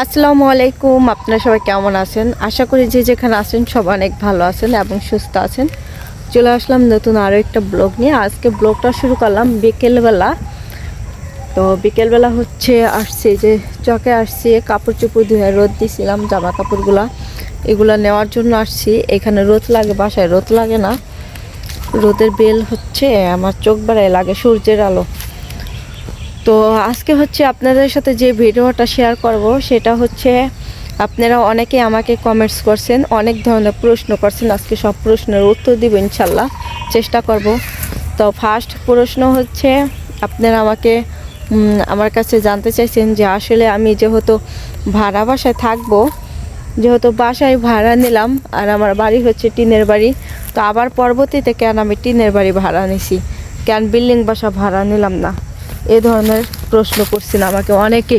আসসালামু আলাইকুম, আপনারা সবাই কেমন আছেন? আশা করি যে যেখানে আছেন সব অনেক ভালো আছেন এবং সুস্থ আছেন। চলে আসলাম নতুন আরও একটা ব্লগ নিয়ে। আজকে ব্লগটা শুরু করলাম বিকেলবেলা। তো বিকেলবেলা হচ্ছে আসছি যে চকে আসছি, কাপড় চোপড় ধুয়ে রোদ দিছিলাম, জামা কাপড়গুলা। এগুলা নেওয়ার জন্য আসছি। এখানে রোদ লাগে, বাসায় রোদ লাগে না। রোদের বেল হচ্ছে, আমার চোখ বেড়ায় লাগে সূর্যের আলো। তো আজকে হচ্ছে আপনাদের সাথে যে ভিডিওটা শেয়ার করব, সেটা হচ্ছে আপনারা অনেকে আমাকে কমেন্টস করছেন, অনেক ধরনের প্রশ্ন করছেন, আজকে সব প্রশ্নের উত্তর দিব ইনশাল্লাহ, চেষ্টা করব। তো ফার্স্ট প্রশ্ন হচ্ছে, আপনারা আমাকে আমার কাছে জানতে চাইছেন যে আসলে আমি যেহেতু ভাড়া বাসায় থাকব, যেহেতু বাসায় ভাড়া নিলাম, আর আমার বাড়ি হচ্ছে টিনের বাড়ি, তো আবার পরবর্তীতে কেন আমি টিনের বাড়ি ভাড়া নিছি? কেন বিল্ডিং বাসা ভাড়া নিলাম না? এ ধরনের প্রশ্ন করছেন, আমাকে অনেকে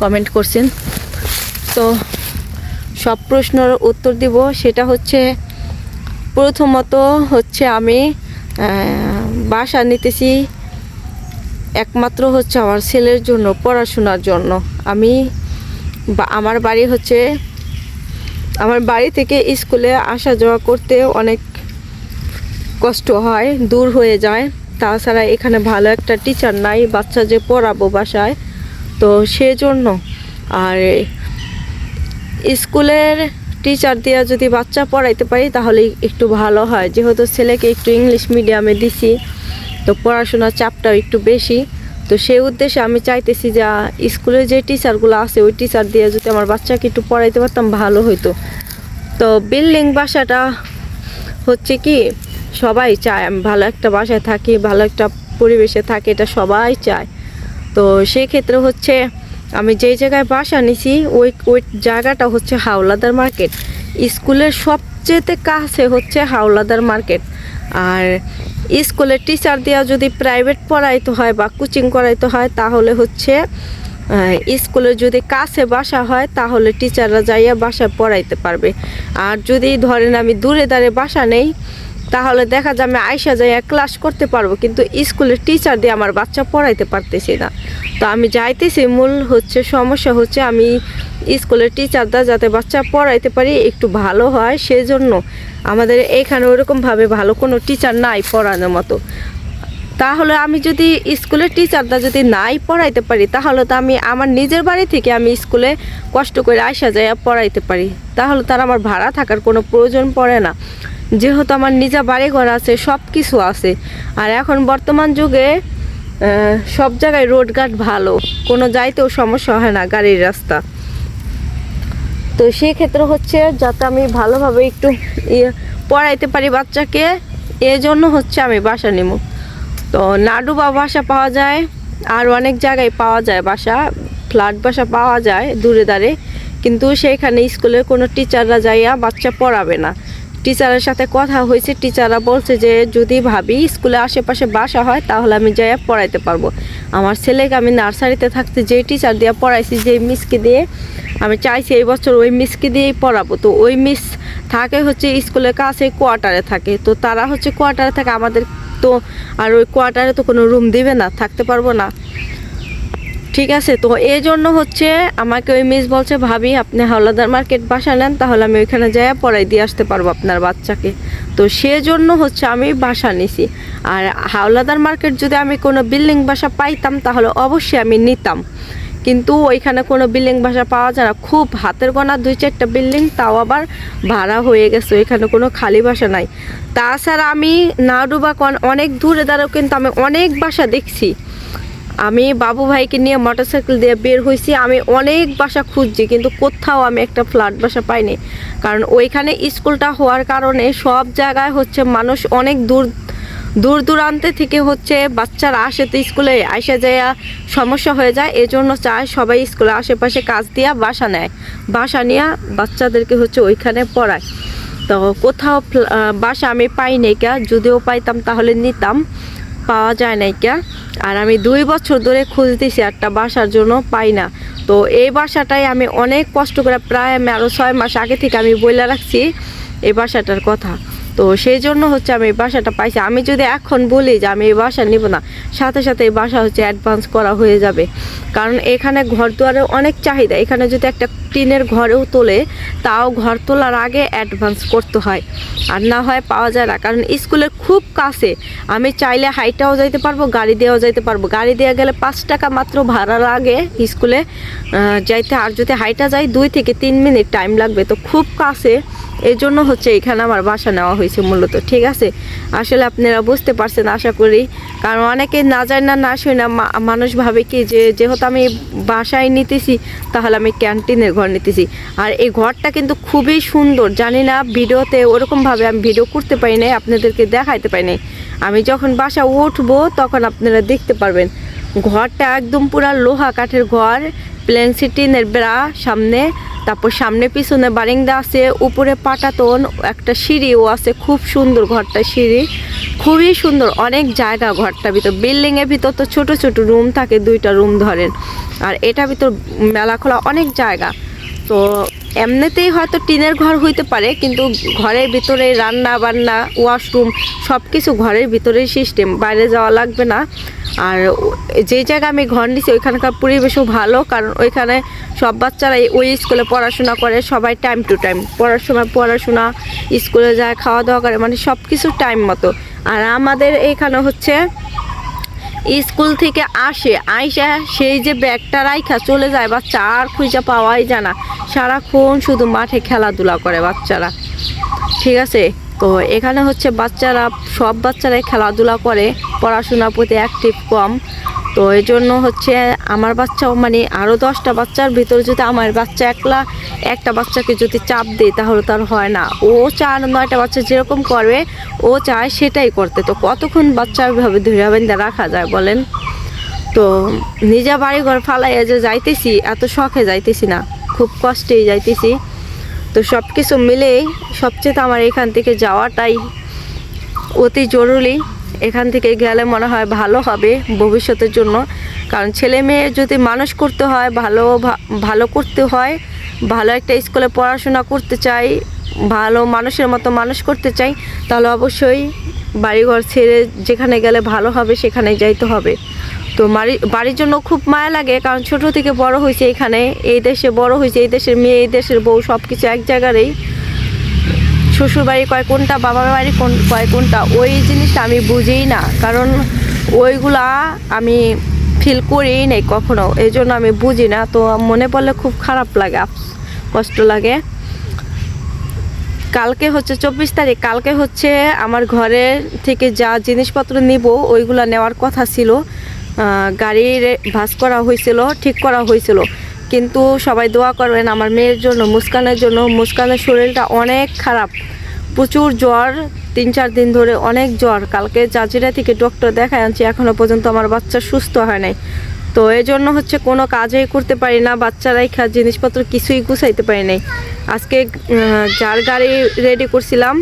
কমেন্ট করছেন। তো সব প্রশ্নের উত্তর দিব, সেটা হচ্ছে, প্রথমত হচ্ছে আমি বাসা নিতেছি একমাত্র হচ্ছে আমার ছেলের জন্য, পড়াশোনার জন্য। আমি আমার বাড়ি হচ্ছে, আমার বাড়ি থেকে স্কুলে আসা যাওয়া করতে অনেক কষ্ট হয়, দূর হয়ে যায়। তাছাড়া এখানে ভালো একটা টিচার নাই, বাচ্চা যে পড়াবো বাসায়। তো সেজন্য আর স্কুলের টিচার দিয়া যদি বাচ্চা পড়াইতে পারি, তাহলে একটু ভালো হয়। যেহেতু ছেলেকে একটু ইংলিশ মিডিয়ামে দিছি, তো পড়াশোনার চাপটাও একটু বেশি। তো সেই উদ্দেশ্যে আমি চাইতেছি যে স্কুলের যে টিচারগুলো আছে, ওই টিচার দিয়ে যদি আমার বাচ্চাকে একটু পড়াইতে পারতাম, ভালো হতো তো বিল্ডিং বাসাটা হচ্ছে কি সবাই চায় ভালো একটা বাসায় থাকি, ভালো একটা পরিবেশে থাকি, এটা সবাই চায়। তো সেই ক্ষেত্রে হচ্ছে আমি যেই জায়গায় বাসা নিছি, ওই ওই জায়গাটা হচ্ছে হাওলাদার মার্কেট। স্কুলের সবচেয়েতে কাছে হচ্ছে হাওলাদার মার্কেট। আর স্কুলের টিচার দেওয়া যদি প্রাইভেট পড়াইতে হয় বা কোচিং করাইতে হয়, তাহলে হচ্ছে স্কুলে যদি কাছে বাসা হয়, তাহলে টিচাররা যাইয়া বাসায় পড়াইতে পারবে। আর যদি ধরেন আমি দূরে দাঁড়ে বাসা নেই তাহলে দেখা যায় আমি আয়সা যাইয়া ক্লাস করতে পারব, কিন্তু স্কুলের টিচার দিয়ে আমার বাচ্চা পড়াইতে পারতেছি না। তো আমি যাইতেছি, মূল হচ্ছে সমস্যা হচ্ছে আমি স্কুলের টিচাররা যাতে বাচ্চা পড়াইতে পারি, একটু ভালো হয়, সেজন্য আমাদের এখানে ওরকমভাবে ভালো কোনো টিচার নাই পড়ানোর মতো। তাহলে আমি যদি স্কুলের টিচারটা যদি নাই পড়াইতে পারি, তাহলে তো আমি আমার নিজের বাড়ি থেকে আমি স্কুলে কষ্ট করে আসা যায় পড়াইতে পারি। তাহলে তার আমার ভাড়া থাকার কোনো প্রয়োজন পড়ে না। যেহেতু আমার নিজা বাড়ি ঘর আছে সব কিছু আছে। আর এখন বর্তমান যুগে সব জায়গায় রোডঘাট ভালো। কোনো যাইতেও সমস্যা হয় না গাড়ির রাস্তা। তো সেই ক্ষেত্রে হচ্ছে যাতে আমি ভালোভাবে একটু ইয়ে পড়াইতে পারি বাচ্চাকে এই জন্য হচ্ছে আমি বাসা নিব তো নাডু বা বাসা পাওয়া যায়, আর অনেক জায়গায় পাওয়া যায় বাসা। ফ্ল্যাট বাসা পাওয়া যায় দূরে দাঁড়ে কিন্তু সেইখানে স্কুলের কোনো টিচাররা যাইয়া বাচ্চা পড়াবে না। টিচারের সাথে কথা হয়েছে, টিচাররা বলছে যে যদি ভাবি স্কুলে আশেপাশে বাসা হয়, তাহলে আমি যাইয়া পড়াইতে পারব। আমার ছেলেকে আমি নার্সারিতে থাকতে যে টিচার দিয়ে পড়াইছি যে মিসকে দিয়ে আমি চাইছি এই বছর ওই মিসকে দিয়েই পড়াবো। তো ওই মিস থাকে হচ্ছে স্কুলের কাছে, কোয়ার্টারে থাকে। তো তারা হচ্ছে কোয়ার্টারে থাকে, আমাদের তো আর ওই কোয়ার্টারে তো কোনো রুম দিবে না, থাকতে পারব না। ঠিক আছে? তো এই জন্য হচ্ছে আমাকে ওই মিস বলছে, ভাবি, আপনি হাওলাদার মার্কেট বাসা নেন, তাহলে আমি ওইখানে যাই পড়াই, দিয়ে আসতে পারব আপনার বাচ্চাকে। তো সেজন্য হচ্ছে আমি বাসা নিছি। আর হাওলাদার মার্কেট যদি আমি কোনো বিল্ডিং বাসা পাইতাম, তাহলে অবশ্যই আমি নিতাম। কিন্তু ওইখানে কোনো বিল্ডিং বাসা পাওয়া যায় না। খুব হাতের গোনা দুই চারটা বিল্ডিং তাও আবার ভাড়া হয়ে গেছে, ওইখানে কোনো খালি বাসা নাই। তাছাড়া আমি নাডুবা অনেক দূরে দাঁড়াও কিন্তু আমি অনেক বাসা দেখছি। আমি বাবু ভাইকে নিয়ে মোটরসাইকেল দিয়ে বের হয়েছি আমি অনেক বাসা খুঁজছি, কিন্তু কোথাও আমি একটা ফ্ল্যাট বাসা পাইনি। কারণ ওইখানে স্কুলটা হওয়ার কারণে সব জায়গায় হচ্ছে মানুষ অনেক দূর দূর দূরান্তে থেকে হচ্ছে বাচ্চারা আসে তো স্কুলে আসে যায় সমস্যা হয়ে যায়। এজন্য চায় সবাই স্কুলে আশেপাশে কাজ দিয়া বাসা নেয়। বাসা নিয়ে বাচ্চাদেরকে হচ্ছে ওইখানে পড়ায়। তো কোথাও বাসা আমি পাই কা, যদিও পাইতাম তাহলে নিতাম। পাওয়া যায় নাই কা আর আমি দুই বছর ধরে খুঁজতেছি একটা বাসার জন্য পাই না। তো এই বাসাটাই আমি অনেক কষ্ট করে প্রায় আমি আরও ছয় মাস আগে থেকে আমি বলে রাখছি, এই বাসাটার কথা। তো সেই জন্য হচ্ছে আমি এই বাসাটা পাইছি। আমি যদি এখন বলি যে আমি এই বাসা নিব না, সাথে সাথে এই বাসা হচ্ছে অ্যাডভান্স করা হয়ে যাবে। কারণ এখানে ঘর দুয়ারের অনেক চাহিদা। এখানে যদি একটা টিনের ঘরেও তোলে, তাও ঘর তোলার আগে অ্যাডভান্স করতে হয়। আর না হয় পাওয়া যায় না। কারণ স্কুলের খুব কাছে। আমি চাইলে হাইটাও যাইতে পারব, গাড়ি দিয়েও যাইতে পারব। গাড়ি দেওয়া গেলে পাঁচ টাকা মাত্র ভাড়া লাগে স্কুলে। যাইতে আর যদি হাইটা যাই, দুই থেকে তিন মিনিট টাইম লাগবে। তো খুব কাছে। এই জন্য হচ্ছে এখানে আমার বাসা নেওয়া হয়েছে। মূলত, ঠিক আছে? আসলে আপনারা বুঝতে পারছেন, আশা করি। কারণ অনেকে না যায় না না শুনে মানুষ ভাবে কি যে, যেহেতু আমি বাসায় নিতেছি, তাহলে আমি ক্যান্টিনের ঘর নিতেছি। আর এই ঘরটা কিন্তু খুবই সুন্দর। জানি না ভিডিওতে ওরকমভাবে আমি ভিডিও করতে পারি নাই, আপনাদেরকে দেখাইতে পারি নাই। আমি যখন বাসা উঠবো, তখন আপনারা দেখতে পারবেন। ঘরটা একদম পুরা লোহা কাঠের ঘর প্লেন সিটিনের বেড়া সামনে, তারপর সামনে পিছনে বারিন্দা আছে, উপরে পাটাতন, একটা সিঁড়িও আছে, খুব সুন্দর ঘরটা সিঁড়ি, খুবই সুন্দর, অনেক জায়গা ঘরটার ভিতর, বিল্ডিংয়ের ভিতর তো ছোট ছোট রুম থাকে, দুইটা রুম ধরেন, আর এটা ভিতর মেলা খোলা অনেক জায়গা, তো এমনিতেই হয়তো টিনের ঘর হইতে পারে, কিন্তু ঘরের ভিতরে রান্না বান্না ওয়াশরুম সব কিছু ঘরের ভিতরেই সিস্টেম বাইরে যাওয়া লাগবে না। আর যে জায়গায় আমি ঘর নিছি, ওইখানকার পরিবেশও ভালো, কারণ ওইখানে সব বাচ্চারাই ওই স্কুলে পড়াশোনা করে, সবাই টাইম টু টাইম পড়ার সময় পড়াশোনা স্কুলে যায় খাওয়া দাওয়া করে মানে সব কিছু টাইম মতো। আর আমাদের এইখানে হচ্ছে স্কুল থেকে আসে, আইসা সেই যে ব্যাগটা রাইখা চলে যায়, বাচ্চা আর খুঁজা পাওয়াই যায় না। সারাক্ষণ শুধু মাঠে খেলাধুলা করে বাচ্চারা। ঠিক আছে? তো এখানে হচ্ছে বাচ্চারা, সব বাচ্চারাই খেলাধুলা করে, পড়াশোনার প্রতি অ্যাক্টিভ কম। তো এই জন্য হচ্ছে আমার বাচ্চাও মানে আরও দশটা বাচ্চার ভিতরে যদি আমার বাচ্চা একলা, একটা বাচ্চাকে যদি চাপ দেয় তাহলে তার হয় না। ও চার, নয়টা বাচ্চা যেরকম করবে, ও চায় সেটাই করতে। তো কতক্ষণ বাচ্চা ওইভাবে ধরে বেঁধে রাখা যায় বলেন? তো নিজে বাড়ি ঘর ফালাইয়া যে যাইতেছি, এত শখে যাইতেছি না। খুব কষ্টেই যাইতেছি। তো সব কিছু মিলেই সবচেয়ে তো আমার এখান থেকে যাওয়াটাই অতি জরুরি। এখান থেকে গেলে মনে হয় ভালো হবে ভবিষ্যতের জন্য। কারণ ছেলে মেয়ে যদি মানুষ করতে হয়, ভালো ভালো করতে হয়, ভালো একটা স্কুলে পড়াশোনা করতে চাই, ভালো মানুষের মতো মানুষ করতে চাই, তাহলে অবশ্যই বাড়িঘর ছেড়ে যেখানে গেলে ভালো হবে সেখানে যাইতে হবে। তো বাড়ি, বাড়ির জন্য খুব মায়া লাগে, কারণ ছোট থেকে বড় হয়েছে এখানে, এই দেশে বড় হয়েছে, এই দেশের মেয়ে, এই দেশের বউ সব কিছু এক জায়গারই। শ্বশুর বাড়ি কয় কোনটা বাবার বাড়ি কোন, কয় কোনটা, ওই জিনিসটা আমি বুঝিই না। কারণ ওইগুলা আমি ফিল করিই নাই কখনো। এই জন্য আমি বুঝি না। তো মনে পড়লে খুব খারাপ লাগে কষ্ট লাগে। কালকে হচ্ছে চব্বিশ তারিখ, কালকে হচ্ছে আমার ঘরে থেকে যা জিনিসপত্র নিব, ওইগুলা নেওয়ার কথা ছিল। গাড়ির ভাস করা হয়েছিল, ঠিক করা হয়েছিল। কিন্তু সবাই দোয়া করবেন আমার মেয়ের জন্য, মুস্কানের জন্য। মুস্কানের শরীরটা অনেক খারাপ। প্রচুর জ্বর, তিন চার দিন ধরে অনেক জ্বর। কালকে জাজিরা থেকে ডক্টর দেখায় আনছি এখনও পর্যন্ত আমার বাচ্চা সুস্থ হয় নাই। তো এই জন্য হচ্ছে কোনো কাজই করতে পারি না বাচ্চারাই খা জিনিসপত্র কিছুই গুছাইতে পারি নাই। আজকে যার গাড়ি রেডি করছিলাম,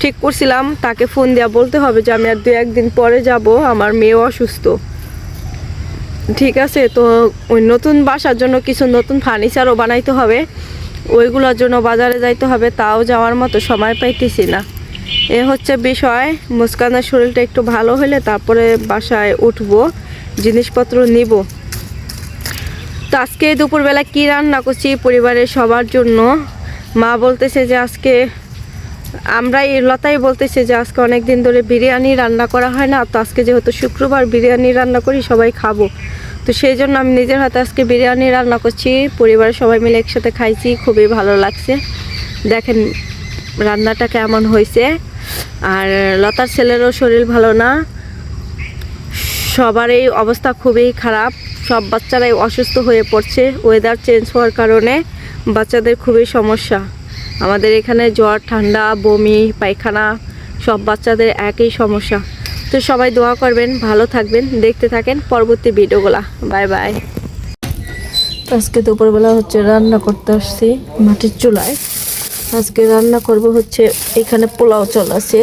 ঠিক করছিলাম, তাকে ফোন দেওয়া বলতে হবে যে আমি আর দু একদিন পরে যাব, আমার মেয়েও অসুস্থ। ঠিক আছে, তো ওই নতুন বাসার জন্য কিছু নতুন ফার্নিচারও বানাইতে হবে। ওইগুলোর জন্য বাজারে যাইতে হবে, তাও যাওয়ার মতো সময় পাইতেছি না। এ হচ্ছে বিষয়, মুস্কানের শরীরটা একটু ভালো হলে তারপরে বাসায় উঠবো, জিনিসপত্র নিব। তো আজকে দুপুরবেলা কি রান্না করছি পরিবারের সবার জন্য? মা বলতেছে যে আজকে আমরাই লতাই বলতেছি যে আজকে অনেক দিন ধরে বিরিয়ানি রান্না করা হয় না, তো আজকে যেহেতু শুক্রবার বিরিয়ানি রান্না করি, সবাই খাব। তো সেই জন্য আমি নিজের হাতে আজকে বিরিয়ানি রান্না করছি পরিবারের সবাই মিলে একসাথে খাইছি, খুবই ভালো লাগছে। দেখেন রান্নাটা কেমন হয়েছে। আর লতার ছেলেরও শরীর ভালো না। সবার এই অবস্থা খুবই খারাপ। সব বাচ্চারাই অসুস্থ হয়ে পড়ছে ওয়েদার চেঞ্জ হওয়ার কারণে বাচ্চাদের খুবই সমস্যা। আমাদের এখানে জ্বর, ঠান্ডা, বমি, পায়খানা, সব বাচ্চাদের একই সমস্যা। তো সবাই দোয়া করবেন, ভালো থাকবেন, দেখতে থাকেন পরবর্তী ভিডিওগুলা। Bye bye. আজকে দুপুরবেলা হচ্ছে রান্না করতে আসছি মাটির চুলায়। আজকে রান্না করব হচ্ছে এখানে পোলাও চল আছে।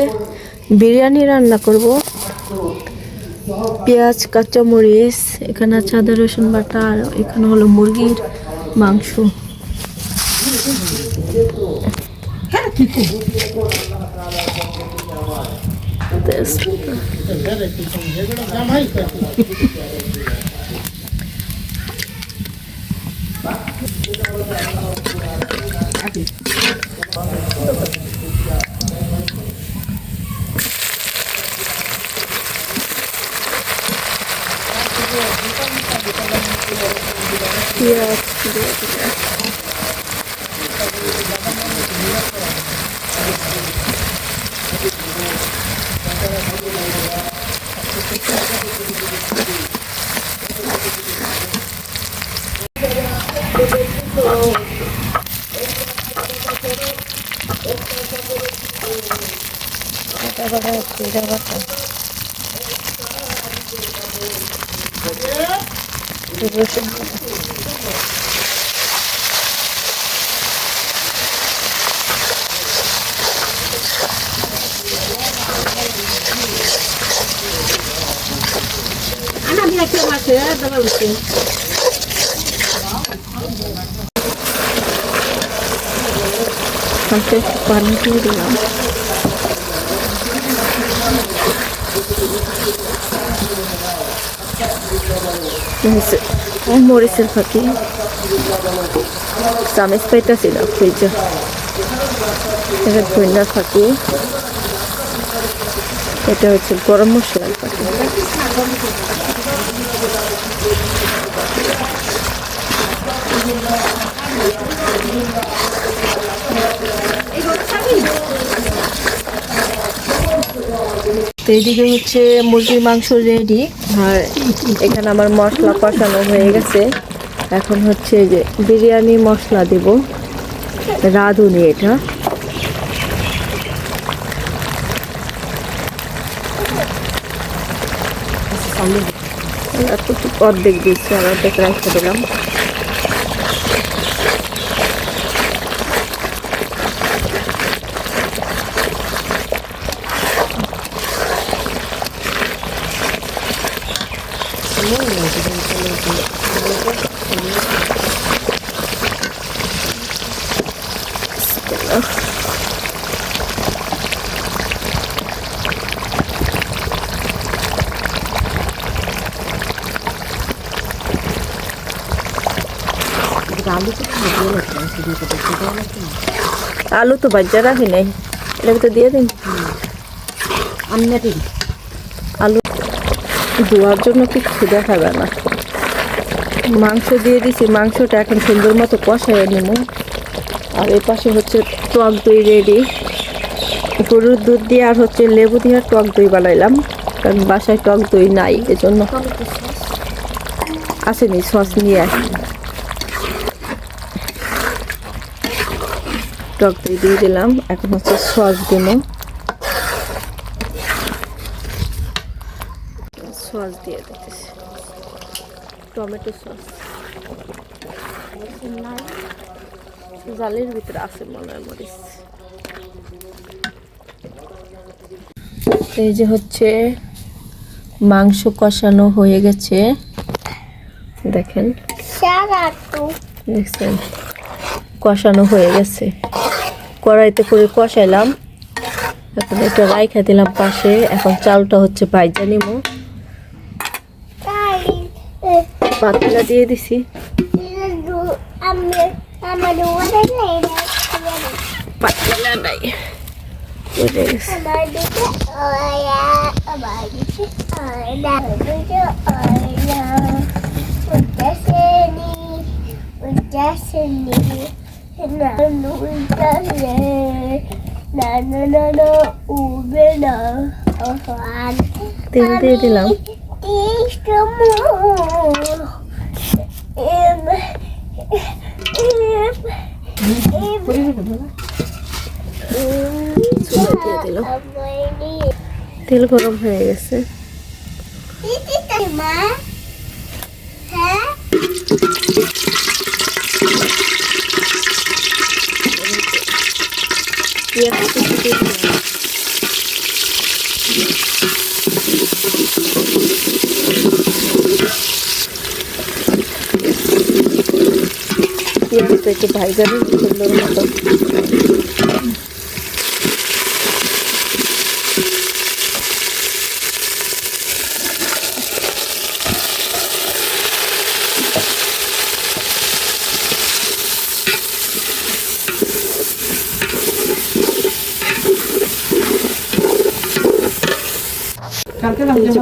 বিরিয়ানি রান্না করব। পেঁয়াজ, কাঁচামরিচ, এখানে আছে আদা, রসুন বাটা, আর এখানে হলো মুরগির মাংস। হ্যাঁ কি করব তেজপাতা জামাই পেঁয়াজ দিয়ে দিলাম। এটা বাটা হচ্ছে, এটা বাটা। রসুন বাটা। আনা দিয়ে কে মাছে দাবা উঠে হালকা একটু পানি দিয়ে দিলাম হয়েছে মরিচের ফাঁকি চামিচ পাইতেছি না ফ্রিজে এটা ধন্যার ফাঁকি এটা হচ্ছে গরম মশলার ফাঁকি তো এইদিকে হচ্ছে মুরগির মাংস রেডি আর এখানে আমার মশলা কষানো হয়ে গেছে। এখন হচ্ছে যে বিরিয়ানি মশলা দেব। রাঁধুনি এটা। অর্ধেক দিচ্ছি আর অর্ধেক রাখতে দিলাম। আলু তো বাজ্যা রাখি নাই। এটাকে তো দিয়ে দিন আলু ধোয়ার জন্য কিচ্ছু দেখাবে না। মাংস দিয়ে দিছি। মাংসটা এখন সুন্দর মতো কষাই নেব আর এই পাশে হচ্ছে টক দই রেডি গরুর দুধ দিয়ে আর হচ্ছে লেবু দিয়ে টক দই বানাইলাম, কারণ বাসায় টক দই নাই, এজন্য আসেনি, সস নিয়ে আসি। টক দই দিয়ে দিলাম, এখন হচ্ছে সস দিব। সস দিয়ে দিতেছি। Tomato sauce. জালের ভিতরে আছে মনে হয় মরিচ। এই যে হচ্ছে মাংস কষানো হয়ে গেছে। দেখেন। দেখছেন? কষানো হয়ে গেছে। কড়াইতে করে কষাইলাম। এখন এটা রাইখা দিলাম পাশে। এখন চালটা হচ্ছে ভাইজা নিমো। পাতলা দিয়ে দিছি। পাতলা নাই বুঝে গেছে তেল দিয়ে দিলাম চুলা দিয়ে দিলাম তেল গরম হয়ে গেছে। পেঁয়াজ পেঁয়াজটা একটু ভাইজাবে সুন্দর মতো।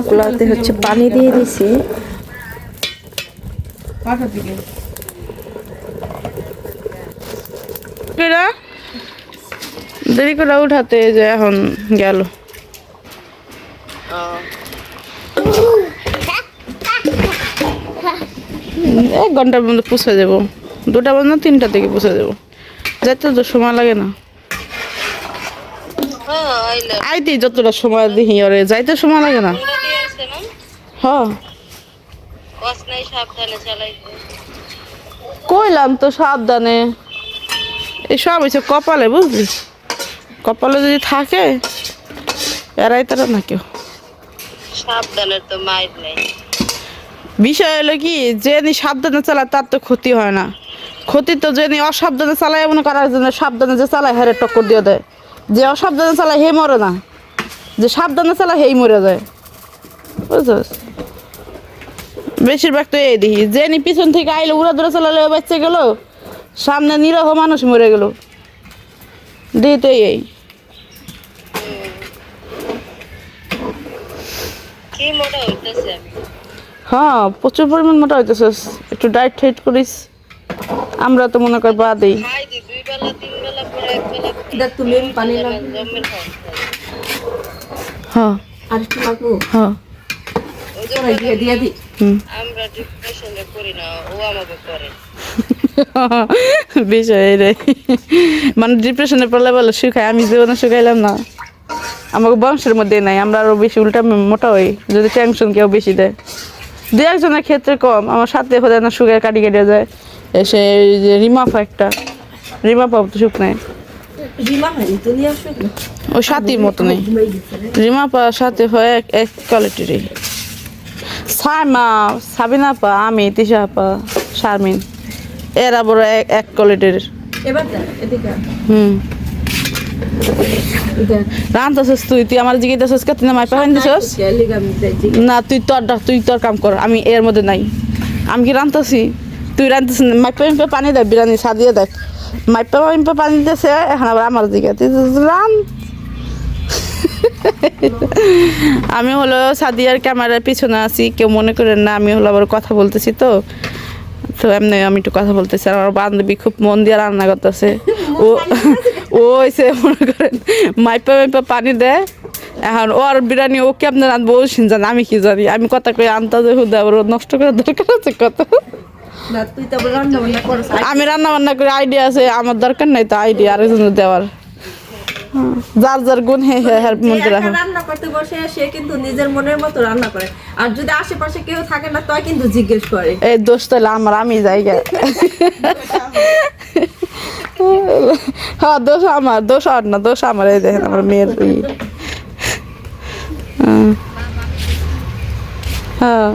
পোলাওতে হচ্ছে পানি দিয়ে দিছি। দেরি করে উঠাতে যে এখন গেল। এক ঘণ্টার মধ্যে পুষে দেবো দুটা বাজে না তিনটা থেকে পুষে দেবো যাইতে তো সময় লাগে না। আইতে যতটা সময় দিই ওরে, যাইতে সময় লাগে না। হ্যাঁ। কইলাম তো সাবধানে। এই সব হয়েছে কপালে, বুঝলি? কপালে যদি থাকে এরাই তারা না কেউ সাবধানের তো মাইর নেই। বিষয় হলো কি যে নি সাবধানে চালায় তার তো ক্ষতি হয় না। ক্ষতি তো যে নি অসাবধানে চালায় এমন করার জন্য সাবধানে যে চালায় হেরে টক্কর দিয়ে দেয়। যে অসাবধানে চালায় হে মরে না। যে সাবধানে চালায় হেই মরে যায়। বুঝছস? বেশিরভাগ তো এই দেখি। যে নি পিছন থেকে আইলো উড়া দূরে চালালে বাচ্চা গেল সামনে নিরহ মানুষ মরে গেল। দেখি তো এই। কি মোটা হইতেছে? আমি হ্যাঁ প্রচুর পরিমাণ মোটা হইতেছিস একটু ডায়েট ঠাইট করিস আমরা তো মনে কর বাদেই। হ্যাঁ। আর একটু লাগবো হ্যাঁ। দিয়ে দিয়ে দি। আমরা ডিপ্রেশনে করি না ও আমাকে করে। বিষয় রে মানে ডিপ্রেশনে পড়লে বলে শুকাই আমি জীবনে শুকাইলাম না। আমাকে বংশের মধ্যে নাই আমরা আরও বেশি উল্টা মোটা হই যদি টেনশন কেউ বেশি দেয়। দু একজনের ক্ষেত্রে কম আমার সাথে হতে না সুগার কাটি কেটে যায়। এসে যে রিমাফা একটা রিমাফা তো সুখ রিমা নিয়ে ও সাথীর মতো নেই। ঘুমাই গেছে রে। রিমাপা সাথে হয় এক এক কোয়ালিটিরই সাইমা সাবিনা পা আমি তিশা আপা শারমিন। এরা বড় এক কোয়ালিটির। হুম। রান্তাছিস তুই তুই আমার জিজ্ঞেস কে? তুই না দিছস তুই তোর তুই তোর কাম কর আমি এর মধ্যে নাই। আমি কি রান্তাছি তুই রান্তাছিস মাইপা পানি দেখ বিরিয়ানি সাদিয়ে দেখ। মাইপা মাইপা পানি দিতেছে এখন আবার আমার দিকে। তুই রান আমি হলো সাদিয়ার ক্যামেরার পিছনে আছি কেউ মনে করেন না আমি হলো আবার কথা বলতেছি তো। তো এমনি আমি একটু কথা বলতেছি আর আমার বান্ধবী খুব মন দিয়ে রান্না করতেছে। ও ও হয়েছে মনে করেন মাইপা মাইপা পানি দেয়। এখন ও আর বিরিয়ানি ও কেমনে রাঁধবো ও জানে আমি কি জানি। আমি কথা কই আনতা যে হুদা আবার ওর নষ্ট করার দরকার আছে কত? আমি রান্না বান্না করে আইডিয়া আছে আমার দরকার নাই তো আইডিয়া আরেকজনের দেওয়ার। যার যার গুণ হে হে হেল্প মধ্যে রাখো রান্না করতে বসে সে কিন্তু নিজের মনের মতো রান্না করে। আর যদি আশেপাশে কেউ থাকে না তাই কিন্তু জিজ্ঞেস করে। এই দোষ তাহলে আমার আমি যাই গে হ্যাঁ দোষ আমার দোষ আর না দোষ আমার এই দেখেন আমার মেয়ের। হ্যাঁ।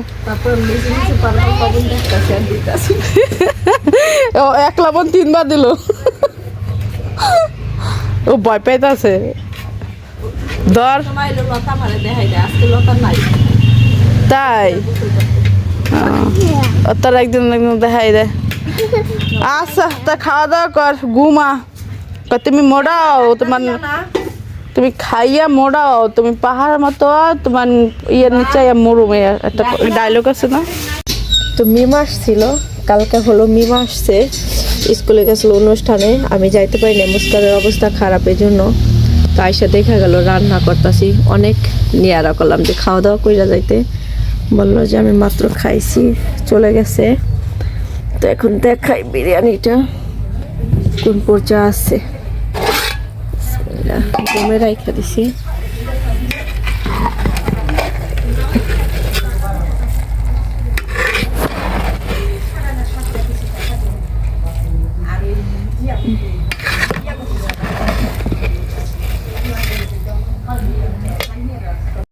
ও এক লবণ তিনবার দিল। ও ভয় পাইতাছে। ধর। তাই? তোর একদিন একদিন দেখাই দে। আচ্ছা তা খাওয়া দাওয়া কর, ঘুমা। তুমি মোড়াও, তোমার তুমি খাইয়া মোড়াও, তুমি পাহাড় মতো তোমার ইয়ের নিচে মরুম একটা ডায়লগ আছে না? তো মিম আসছিল কালকে হলো মিম আসছে স্কুলে গেছিল অনুষ্ঠানে আমি যাইতে পারিনি মুস্কানের অবস্থা খারাপের জন্য তো আইসা দেখা গেল রান্না করতেছি অনেক নিয়ারা করলাম যে খাওয়া দাওয়া কইরা যাইতে। বলল যে আমি মাত্র খাইছি চলে গেছে। তো এখন দেখাই বিরিয়ানিটা কোন পর্যায়ে আছে। বিসমিল্লাহ, রাইখা দিছি।